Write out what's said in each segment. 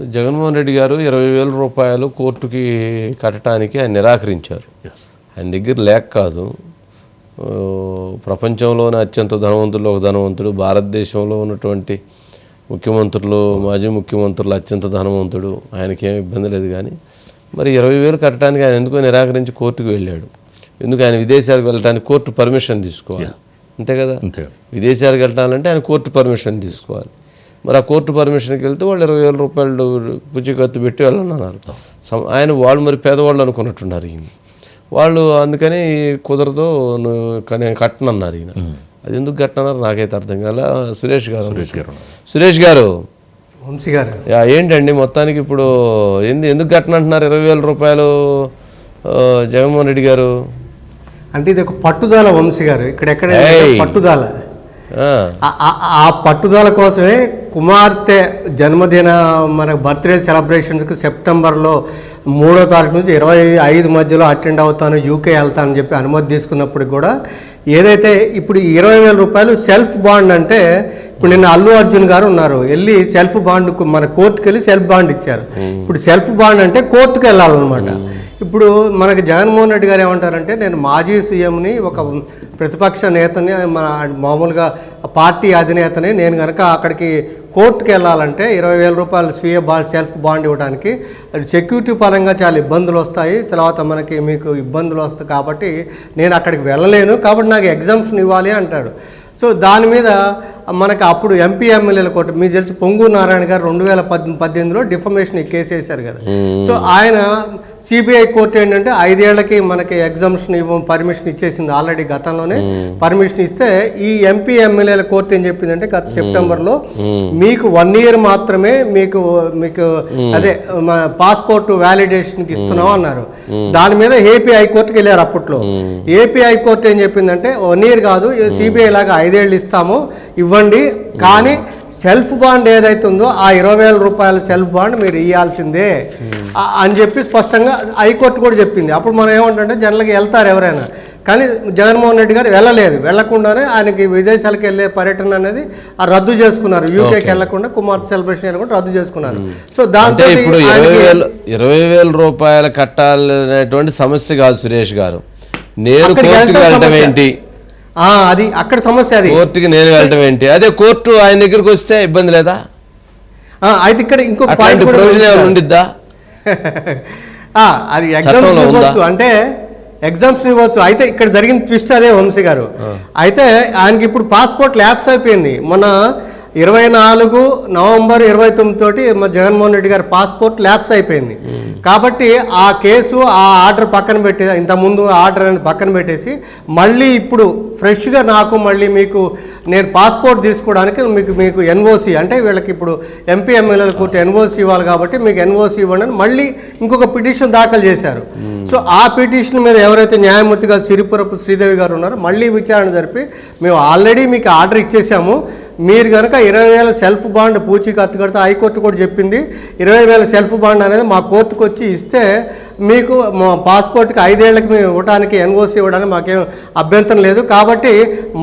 జగన్మోహన్ రెడ్డి గారు ఇరవై వేల రూపాయలు కోర్టుకి కట్టడానికి ఆయన నిరాకరించారు. ఆయన దగ్గర లేక కాదు. ప్రపంచంలోనే అత్యంత ధనవంతులు ఒక ధనవంతుడు భారతదేశంలో ఉన్నటువంటి ముఖ్యమంత్రులు మాజీ ముఖ్యమంత్రులు అత్యంత ధనవంతుడు. ఆయనకి ఏం ఇబ్బంది లేదు కానీ మరి ఇరవై వేలు కట్టడానికి ఆయన ఎందుకో నిరాకరించి కోర్టుకు వెళ్ళాడు? ఎందుకు ఆయన విదేశాలకు వెళ్ళడానికి కోర్టు పర్మిషన్ తీసుకోవాలి? అంతే కదా? విదేశాలకు వెళ్ళాలంటే ఆయన కోర్టు పర్మిషన్ తీసుకోవాలి. మరి ఆ కోర్టు పర్మిషన్కి వెళ్తే వాళ్ళు ఇరవై వేల రూపాయలు పుచ్చికత్తు పెట్టి వెళ్ళనన్నారు సమ- ఆయన వాళ్ళు మరి పేదవాళ్ళు అనుకున్నట్టున్నారు ఈయన. వాళ్ళు అందుకని కుదరదు నువ్వు కానీ కట్టనన్నారు ఈయన. అది ఎందుకు కట్టనన్నారు? నాకైతే అర్థం కాల. సురేష్ గారు సురేష్ గారు. సురేష్ గారు. వంశీ గారు. యా, ఏంటండి మొత్తానికి ఇప్పుడు ఎందు ఎందుకు కట్టనంటున్నారు ఇరవై వేల రూపాయలు? జగన్మోహన్ రెడ్డి గారు. అంటే ఇది ఒక పట్టుదల వంశీ గారు. ఇక్కడ ఎక్కడ. పట్టుదల. ఆ పట్టుదల కోసమే కుమార్తె జన్మదిన మన బర్త్డే సెలబ్రేషన్స్కి సెప్టెంబర్లో మూడో తారీఖు నుంచి ఇరవై ఐదు మధ్యలో అటెండ్ అవుతాను యూకే వెళ్తానని చెప్పి అనుమతి తీసుకున్నప్పుడు కూడా ఏదైతే ఇప్పుడు ఇరవై వేల రూపాయలు సెల్ఫ్ బాండ్ అంటే ఇప్పుడు నిన్న అల్లు అర్జున్ గారు ఉన్నారు వెళ్ళి సెల్ఫ్ బాండ్ మన కోర్టుకి వెళ్ళి సెల్ఫ్ బాండ్ ఇచ్చారు. ఇప్పుడు సెల్ఫ్ బాండ్ అంటే కోర్టుకు వెళ్ళాలన్నమాట. ఇప్పుడు మనకి జగన్మోహన్ రెడ్డి గారు ఏమంటారంటే నేను మాజీ సీఎంని ఒక ప్రతిపక్ష నేతని మన మామూలుగా పార్టీ అధినేతని నేను కనుక అక్కడికి కోర్టుకు వెళ్ళాలంటే ఇరవై వేల రూపాయలు స్వీయ బా సెల్ఫ్ బాండ్ ఇవ్వడానికి సెక్యూరిటీ పరంగా చాలా ఇబ్బందులు వస్తాయి. తర్వాత మనకి మీకు ఇబ్బందులు వస్తాయి కాబట్టి నేను అక్కడికి వెళ్ళలేను కాబట్టి నాకు ఎగ్జామ్షన్ ఇవ్వాలి అంటాడు. సో దాని మీద మనకి అప్పుడు ఎంపీ ఎమ్మెల్యేల కోర్టు మీకు తెలిసి పొంగూరు నారాయణ గారు రెండు వేల పద్ పద్దెనిమిదిలో డిఫమేషన్ కేసు వేశారు కదా. సో ఆయన సిబిఐ కోర్టు ఏంటంటే ఐదేళ్ళకి మనకి ఎగ్జామ్షన్ ఇవ్వం పర్మిషన్ ఇచ్చేసింది ఆల్రెడీ గతంలోనే. పర్మిషన్ ఇస్తే ఈ ఎంపీ ఎమ్మెల్యేల కోర్టు ఏం చెప్పిందంటే గత సెప్టెంబర్లో మీకు వన్ ఇయర్ మాత్రమే మీకు మీకు అదే పాస్పోర్ట్ వ్యాలిడేషన్కి ఇస్తున్నాం అన్నారు. దాని మీద ఏపీ హైకోర్టుకి వెళ్ళారు అప్పట్లో. ఏపీ హైకోర్టు ఏం చెప్పిందంటే వన్ ఇయర్ కాదు సిబిఐ లాగా ఐదేళ్ళు ఇస్తాము ఇవ్వండి. కానీ సెల్ఫ్ బాండ్ ఏదైతే ఉందో ఆ ఇరవై వేల రూపాయల సెల్ఫ్ బాండ్ మీరు ఇవ్వాల్సిందే ఆ- అని చెప్పి స్పష్టంగా హైకోర్టు కూడా చెప్పింది. అప్పుడు మనం ఏమంటే జనరల్గా వెళ్తారు ఎవరైనా. కానీ జగన్మోహన్ రెడ్డి గారు వెళ్ళలేదు. వెళ్ళకుండానే ఆయనకి విదేశాలకు వెళ్ళే పర్యటన అనేది ఆ రద్దు చేసుకున్నారు. యూకేకి వెళ్ళకుండా కుమార్తె సెలబ్రేషన్ వెళ్ళకుండా రద్దు చేసుకున్నారు. సో అంటే దాంతో ఇప్పుడు ఇరవై వేలు రూపాయలు కట్టాలనేటువంటి సమస్య కాదు సురేష్ గారు. నేను. ఏంటి? అది అక్కడ సమస్య అది. కోర్టుకి నేను వెళ్ళటం ఏంటి? అదే కోర్టు ఆయన దగ్గరికి వస్తే ఇబ్బంది లేదా? అయితే ఇక్కడ ఇంకొక పాయింట్. ఉండిద్దా? అది ఎగ్జామ్స్? ఇవ్వచ్చు. అంటే ఎగ్జామ్స్ ఇవ్వచ్చు. అయితే ఇక్కడ జరిగిన ట్విస్ట్ అదే వంశీ గారు. అయితే ఆయనకి ఇప్పుడు పాస్పోర్ట్ ల్యాప్స్ అయిపోయింది. మొన్న ఇరవై నాలుగు నవంబర్ ఇరవై తొమ్మిది తోటి జగన్మోహన్ రెడ్డి గారి పాస్పోర్ట్ ల్యాప్స్ అయిపోయింది. కాబట్టి ఆ కేసు ఆ ఆర్డర్ పక్కన పెట్టే ఇంతకుముందు ఆర్డర్ అనేది పక్కన పెట్టేసి మళ్ళీ ఇప్పుడు ఫ్రెష్గా నాకు మళ్ళీ మీకు నేను పాస్పోర్ట్ తీసుకోవడానికి మీకు మీకు ఎన్ఓసి అంటే వీళ్ళకి ఇప్పుడు ఎంపీ ఎమ్మెల్యేల కోర్టు ఎన్ఓసి ఇవ్వాలి కాబట్టి మీకు ఎన్ఓసి ఇవ్వండి మళ్ళీ ఇంకొక పిటిషన్ దాఖలు చేశారు. సో ఆ పిటిషన్ మీద ఎవరైతే న్యాయమూర్తిగా సిరిపురపు శ్రీదేవి గారు ఉన్నారో మళ్ళీ విచారణ జరిపి మేము ఆల్రెడీ మీకు ఆర్డర్ ఇచ్చేసాము. మీరు కనుక ఇరవై వేల సెల్ఫ్ బాండ్ పూచీకత్తు కడితే హైకోర్టు కూడా చెప్పింది. ఇరవై వేల సెల్ఫ్ బాండ్ అనేది మా కోర్టుకు వచ్చి ఇస్తే మీకు మా పాస్పోర్ట్కి ఐదేళ్ళకి మేము ఇవ్వడానికి ఎన్ఓసి ఇవ్వడానికి మాకేం అభ్యంతరం లేదు. కాబట్టి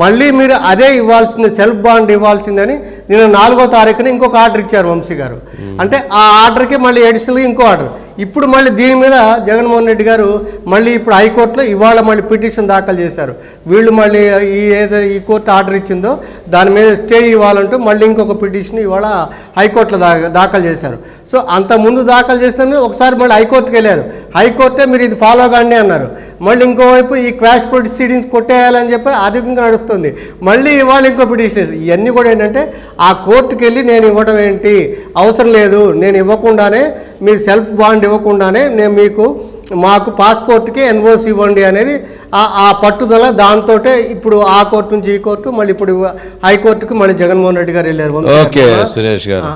మళ్ళీ మీరు అదే ఇవ్వాల్సింది సెల్ఫ్ బాండ్ ఇవ్వాల్సిందని నేను నాలుగో తారీఖున ఇంకొక ఆర్డర్ ఇచ్చారు వంశీ గారు. అంటే ఆ ఆర్డర్కి మళ్ళీ ఎడిషనల్గా ఇంకో ఆర్డర్. ఇప్పుడు మళ్ళీ దీని మీద జగన్మోహన్ రెడ్డి గారు మళ్ళీ ఇప్పుడు హైకోర్టులో ఇవాళ మళ్ళీ పిటిషన్ దాఖలు చేశారు. వీళ్ళు మళ్ళీ ఈ ఏదో ఈ కోర్టు ఆర్డర్ ఇచ్చిందో దాని మీద స్టే ఇవ్వాలంటూ మళ్ళీ ఇంకొక పిటిషన్ ఇవాళ హైకోర్టులో దా దాఖలు చేశారు. సో అంత ముందు దాఖలు చేసిన ఒకసారి మళ్ళీ హైకోర్టుకి వెళ్ళారు. హైకోర్టే మీరు ఇది ఫాలో కాండి అన్నారు. మళ్ళీ ఇంకోవైపు ఈ క్వాష్ ప్రొసీడింగ్స్ కొట్టేయాలని చెప్పి అధికంగా నడుస్తుంది. మళ్ళీ ఇవాళ ఇంకో పిటిషన్ ఇవన్నీ కూడా ఏంటంటే ఆ కోర్టుకి వెళ్ళి నేను ఇవ్వడం ఏంటి? అవసరం లేదు. నేను ఇవ్వకుండానే మీరు సెల్ఫ్ బాండ్ ఇవ్వకుండానే నేను మీకు మాకు పాస్పోర్ట్కి ఎన్ఓసి ఇవ్వండి అనేది ఆ- ఆ పట్టుదల దాంతో ఇప్పుడు ఆ కోర్టు నుంచి ఈ కోర్టు మళ్ళీ ఇప్పుడు హైకోర్టుకి మళ్ళీ జగన్మోహన్ రెడ్డి గారు వెళ్ళారు. ఓకే సురేష్ గారు.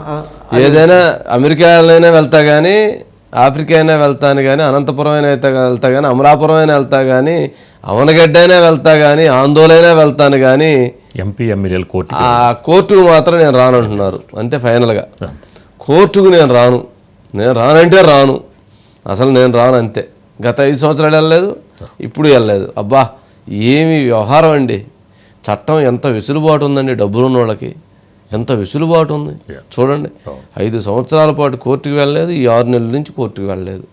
ఏదైనా అమెరికాలోనే వెళ్తా కానీ ఆఫ్రికా అయినా వెళ్తాను కానీ అనంతపురం అయినా అయితే వెళ్తా కానీ అమలాపురం అయినా వెళ్తా కానీ అవనగడ్డ అయినా వెళ్తా కానీ ఆందోళన వెళ్తాను కానీ ఎంపీ ఎమ్మెల్యేల కోర్టు ఆ కోర్టుకు మాత్రం నేను రానంటున్నారు. అంతే ఫైనల్గా. కోర్టుకు నేను రాను. నేను రానంటే రాను. అసలు నేను రాను అంతే. గత ఐదు సంవత్సరాలు వెళ్ళలేదు ఇప్పుడు వెళ్ళలేదు. అబ్బా ఏమి వ్యవహారం అండి. చట్టం ఎంత వెసులుబాటు ఉందండి డబ్బులు వాళ్ళకి ఎంత వెసులుబాటు ఉంది. చూడండి. ఐదు సంవత్సరాల పాటు కోర్టుకు వెళ్ళలేదు ఈ ఆరు నెలల నుంచి కోర్టుకు వెళ్ళలేదు.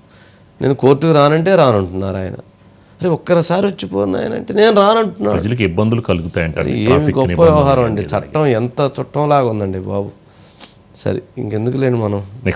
నేను కోర్టుకు రానంటే రానంటున్నారు ఆయన. అరే ఒక్కసారి వచ్చిపోను ఆయన అంటే నేను రానంటున్నాడు. ప్రజలకు ఇబ్బందులు కలుగుతాయంటారు. ఈ ఏమి గొప్ప వ్యవహారం అండి. చట్టం ఎంత చుట్టంలాగా ఉందండి బాబు. సరే ఇంకెందుకు లేండి మనం. నెక్స్ట్